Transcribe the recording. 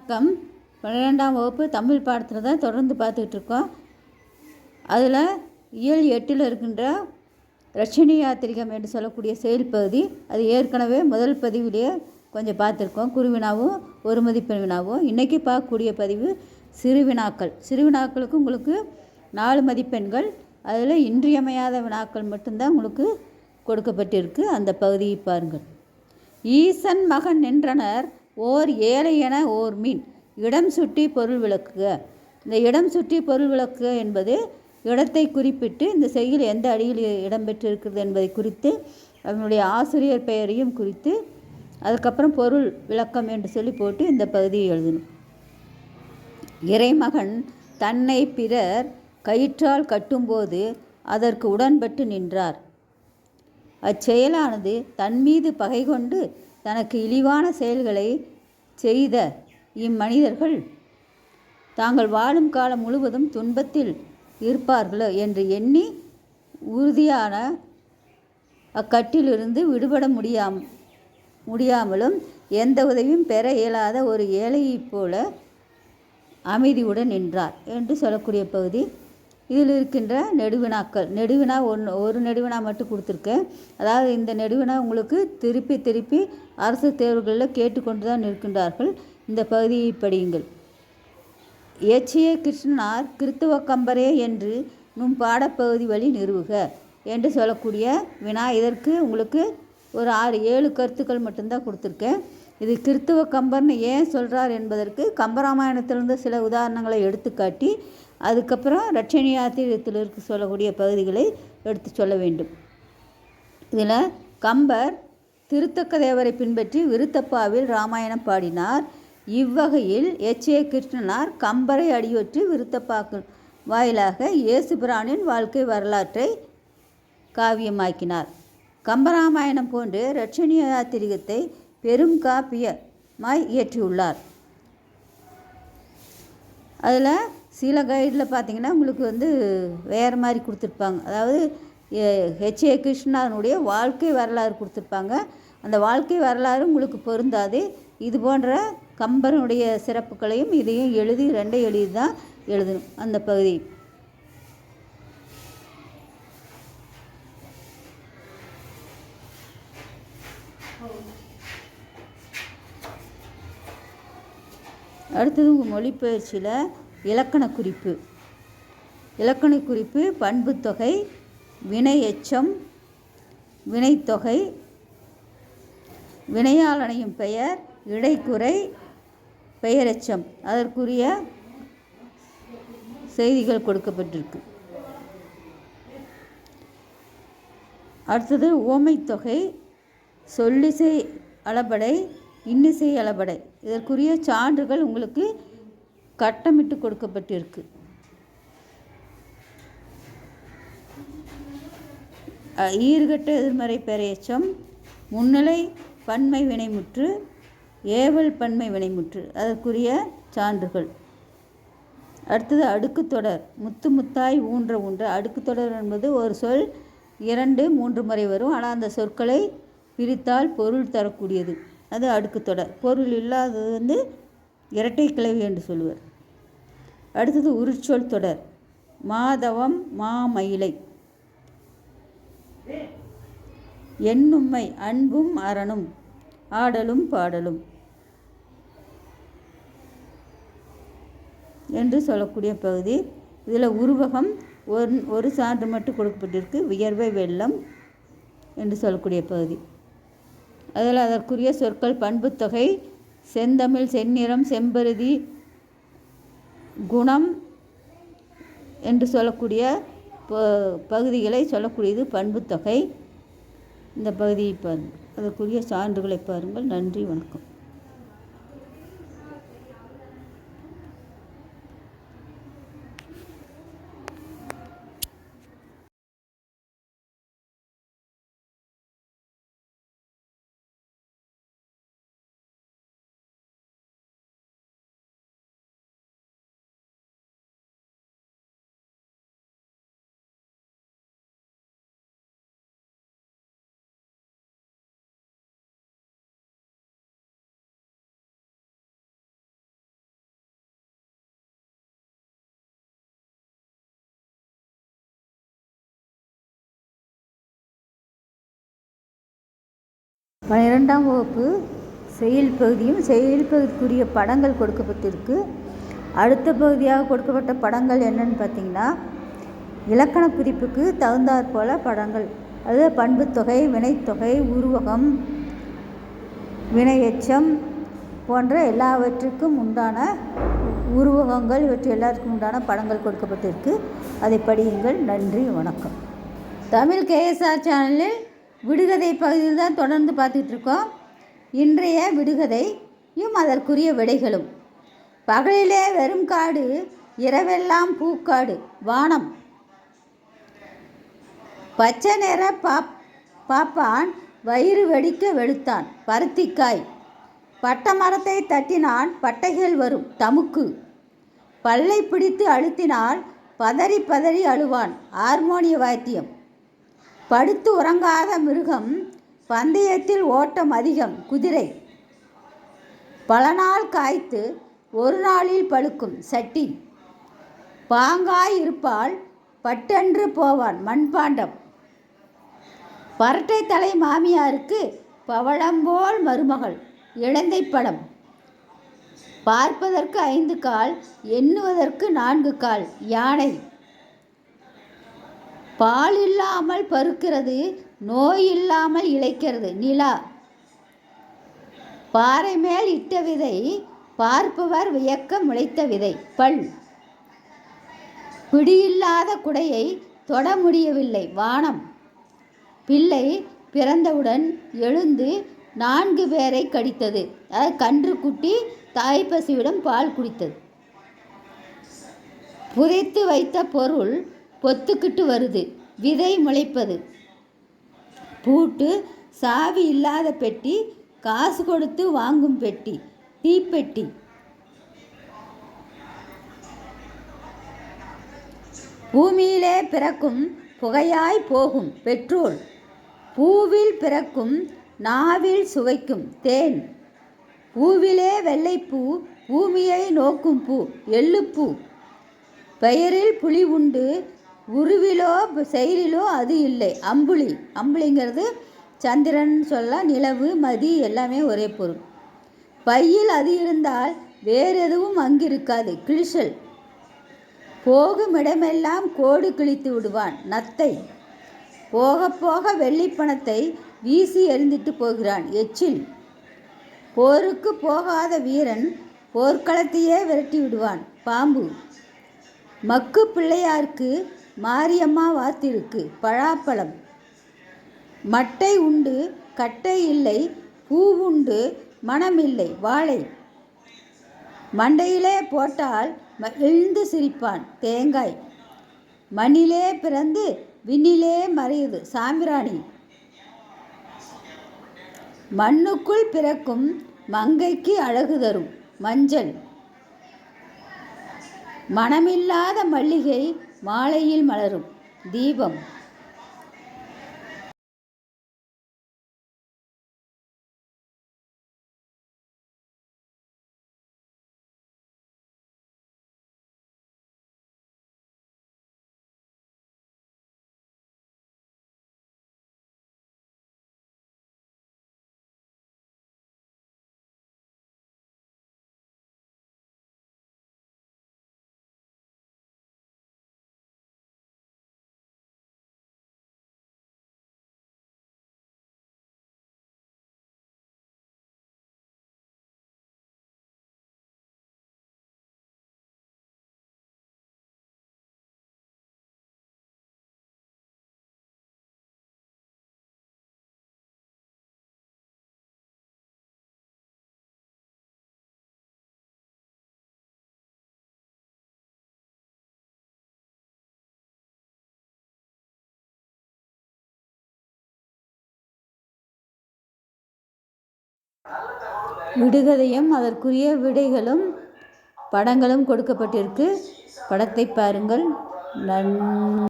வணக்கம். பன்னிரெண்டாம் வகுப்பு தமிழ் பாடத்தில் தான் தொடர்ந்து பார்த்துக்கிட்டு இருக்கோம் அதில் இயல் எட்டில் இருக்கின்ற ரட்சணி யாத்திரிகம் என்று சொல்லக்கூடிய செயல் பகுதி அது ஏற்கனவே முதல் பதிவிலேயே கொஞ்சம் பார்த்துருக்கோம். குருவினாவும் ஒரு மதிப்பெண் வினாவும். இன்றைக்கி பார்க்கக்கூடிய பதிவு சிறுவினாக்கள் சிறுவினாக்களுக்கு உங்களுக்கு நாலு மதிப்பெண்கள். அதில் இன்றியமையாத வினாக்கள் மட்டும்தான் உங்களுக்கு கொடுக்கப்பட்டிருக்கு. அந்த பகுதியை பாருங்கள். ஈசன் மகன் நின்றனர். ஓர் ஏழை என ஓர் மீன். இடம் சுட்டி பொருள் விளக்குக. இந்த இடம் சுட்டி பொருள் விளக்குக என்பது இடத்தை குறிப்பிட்டு இந்த செய்யுள் எந்த அடியில் இடம்பெற்றிருக்கிறது என்பதை குறித்து அவனுடைய ஆசிரியர் பெயரையும் குறித்து அதுக்கப்புறம் பொருள் விளக்கம் என்று சொல்லி போட்டு இந்த பகுதியை எழுதணும். இறைமகன் தன்னை பிறர் கயிற்றால் கட்டும்போது அதற்கு உடன்பட்டு நின்றார். அச்செயலானது தன் மீது பகை கொண்டு தனக்கு இழிவான செயல்களை செய்த இம்மனிதர்கள் தாங்கள் வாழும் காலம் முழுவதும் துன்பத்தில் இருப்பார்களோ என்று எண்ணி உறுதியான அக்கட்டிலிருந்து விடுபட முடியாம் முடியாமலும் எந்த உதவியும் பெற இயலாத ஒரு ஏழையைப் போல அமைதியுடன் நின்றார் என்று சொல்லக்கூடிய பகுதி. இதில் இருக்கின்ற நெடுவினாக்கள். நெடுவினா ஒன்று ஒரு நெடுவினா மட்டும் கொடுத்துருக்கேன் அதாவது இந்த நெடுவினா உங்களுக்கு திருப்பி திருப்பி அரசு தேர்வுகளில் கேட்டுக்கொண்டு தான் இருக்கின்றார்கள் இந்த பகுதியை படியுங்கள். எச்சிய கிருஷ்ணனார் கிறித்துவ கம்பரே என்று நும் பாடப்பகுதி வழி நிறுவுக என்று சொல்லக்கூடிய வினா இதற்கு உங்களுக்கு ஒரு ஆறு ஏழு கருத்துக்கள் மட்டும்தான் கொடுத்துருக்கேன். இது கிறித்துவ கம்பர்னு ஏன் சொல்கிறார் என்பதற்கு கம்பராமாயணத்திலிருந்து சில உதாரணங்களை எடுத்துக்காட்டி அதுக்கப்புறம் ரட்சணியாத்திரத்தில் இருக்க சொல்லக்கூடிய பகுதிகளை எடுத்து சொல்ல வேண்டும். இதில் கம்பர் திருத்தக்க தேவரை பின்பற்றி விருத்தப்பாவில் ராமாயணம் பாடினார். இவ்வகையில் எச். ஏ. கிருஷ்ணனார் கம்பரை அடியொற்றி விருத்தப்பாக்கு வாயிலாக இயேசுபிரானின் வாழ்க்கை வரலாற்றை காவியமாக்கினார். கம்பராமாயணம் போன்று ரட்சணிய யாத்திரிகத்தை பெரும் காப்பியமாய் இயற்றியுள்ளார். அதில் சில கைடில் பார்த்தீங்கன்னா உங்களுக்கு வந்து வேறு மாதிரி கொடுத்துருப்பாங்க. அதாவது ஹெச்ஏ கிருஷ்ணனுடைய வாழ்க்கை வரலாறு கொடுத்துருப்பாங்க. அந்த வாழ்க்கை வரலாறு உங்களுக்கு பொருந்தாது. இது போன்ற கம்பனுடைய சிறப்புகளையும் இதையும் எழுதி ரெண்டையும் எழுதி தான் எழுதணும். அந்த பகுதி. அடுத்தது உங்கள் மொழிப்பயிற்சியில் இலக்கண குறிப்பு இலக்கண குறிப்பு பண்புத்தொகை வினை எச்சம் வினைத்தொகை வினையாளனையும் பெயர் இடைக்குறை பெயரெச்சம். அதற்குரிய செய்திகள் கொடுக்கப்பட்டிருக்கு. அடுத்தது ஓமைத்தொகை சொல்லிசை அளபடை இன்னிசை அளபடை. இதற்குரிய சான்றுகள் உங்களுக்கு கட்டமிட்டு கொடுக்கப்பட்டிருக்கு. ஈர்கட்ட எதிர்மறை பெயரெச்சம் முன்னிலை பன்மை வினைமுற்று ஏவல் பன்மை வினைமுற்று அதற்குரிய சான்றுகள். அடுத்தது அடுக்கு தொடர் முத்து முத்தாய் ஊன்ற ஊன்ற. அடுக்கு தொடர் என்பது ஒரு சொல் இரண்டு மூன்று முறை வரும். ஆனால் அந்த சொற்களை பிரித்தால் பொருள் தரக்கூடியது. அது அடுக்கு தொடர். பொருள் இல்லாதது வந்து இரட்டை கிளவி என்று சொல்லுவர் அடுத்தது உருச்சொல் தொடர். மாதவம் மாமயிலை. எண்ணும்மை அன்பும் அரணும் ஆடலும் பாடலும் என்று சொல்லக்கூடிய பகுதி. இதில் உருவகம் ஒரு ஒரு சான்று மட்டும் கொடுக்கப்பட்டிருக்கு. வியர்வை வெள்ளம் என்று சொல்லக்கூடிய பகுதி. அதில் அதற்குரிய சொற்கள் பண்புத்தொகை செந்தமிழ் செந்நிறம் செம்பருதி குணம் என்று சொல்லக்கூடிய பகுதிகளை சொல்லக்கூடியது பண்புத்தொகை. இந்த பகுதியை பாருங்கள் அதற்குரிய சான்றுகளை பாருங்கள். நன்றி வணக்கம். பன்னிரெண்டாம் வகுப்பு செயல் பகுதியும் செயல் பகுதிக்குரிய படங்கள் கொடுக்கப்பட்டிருக்கு. அடுத்த பகுதியாக கொடுக்கப்பட்ட படங்கள் என்னன்னு பார்த்தீங்கன்னா இலக்கண குறிப்புக்கு தகுந்தாற் போல படங்கள். அதாவது பண்புத்தொகை வினைத்தொகை உருவகம் வினையெச்சம் போன்ற எல்லாவற்றுக்கும் உண்டான உருவகங்கள் இவற்றை எல்லாருக்கும் உண்டான படங்கள் கொடுக்கப்பட்டிருக்கு. அதை படியுங்கள். நன்றி வணக்கம். தமிழ் கேஎஸ்ஆர் சேனலில் விடுகதை பகுதியில் தான் தொடர்ந்து பார்த்துட்டு இருக்கோம் இன்றைய விடுகதையும் அதற்குரிய விடைகளும். பகலிலே வெறும் காடு இரவெல்லாம் பூக்காடு வானம். பச்சை நிற பாப் பாப்பான் வயிறு வெடிக்க வெளுத்தான் பருத்திக்காய். பட்ட மரத்தை தட்டினான் பட்டைகள் வரும் தமுக்கு. பல்லை பிடித்து அழுத்தினால் பதறி பதறி அழுவான் ஹார்மோனிய வாத்தியம். படுத்து உறங்காத மிருகம் பந்தயத்தில் ஓட்டம் அதிகம் குதிரை. பல நாள் காய்த்து ஒரு நாளில் பழுக்கும் சட்டி பாங்காய் இருப்பால் பட்டென்று போவான் மண்பாண்டம். பரட்டை தலை மாமியாருக்கு பவளம்போல் மருமகள் இழந்தை படம் பார்ப்பதற்கு ஐந்து கால் எண்ணுவதற்கு நான்கு கால் யானை. பால் இல்லாமல் பருக்கிறது நோய் இல்லாமல் இழைக்கிறது. நிலா. பாறை மேல் இட்ட விதை பார்ப்பவர் வியக்க முளைத்த விதை. பல். பிடியில்லாத குடையை தொட முடியவில்லை. வானம். பிள்ளை பிறந்தவுடன் எழுந்து நான்கு பேரை கடித்தது. அதாவது கன்று குட்டி தாய் பால் குடித்தது. புதைத்து வைத்த பொருள் பொத்துக்கிட்டு வருது. விதை முளைப்பது. பூட்டு சாவி இல்லாத பெட்டி காசு கொடுத்து வாங்கும் பெட்டி தீப்பெட்டி. பூமியிலே பிறக்கும் புகையாய் போகும் பெட்ரோல். பூவில் பிறக்கும் நாவில் சுவைக்கும் தேன். பூவிலே வெள்ளைப்பூ பூமியை நோக்கும் பூ எள்ளுப்பூ. பெயரில் புளி உண்டு உருவிலோ செயலிலோ அது இல்லை. அம்புலி. அம்புலிங்கிறது சந்திரன் சொல்ல நிலவு மதி எல்லாமே ஒரே பொருள். பையில் அது இருந்தால் வேறு எதுவும் அங்கிருக்காது. கிழிசல். போகும் இடமெல்லாம் கோடு கிழித்து விடுவான். நத்தை. போக போக வெள்ளிப்பணத்தை வீசி எறிந்துட்டு போகிறான். எச்சில். போருக்கு போகாத வீரன் போர்க்களத்தையே விரட்டி விடுவான். பாம்பு. மக்கு பிள்ளையாருக்கு மாரியம்மா வாத்திருக்கு பழாப்பழம். மட்டை உண்டு கட்டை இல்லை பூ உண்டு மனமில்லை வாழை. மண்டையிலே போட்டால் எழுந்து சிரிப்பான் தேங்காய். மண்ணிலே பிறந்து விண்ணிலே மறையுது சாம்பிராணி. மண்ணுக்குள் பிறக்கும் மங்கைக்கு அழகு தரும் மஞ்சள். மனமில்லாத மல்லிகை மாலையில் மலரும் தீபம். விடுகதையும் அதற்குரிய விடைகளும் படங்களும் கொடுக்கப்பட்டிருக்கு. படத்தை பாருங்கள். நன்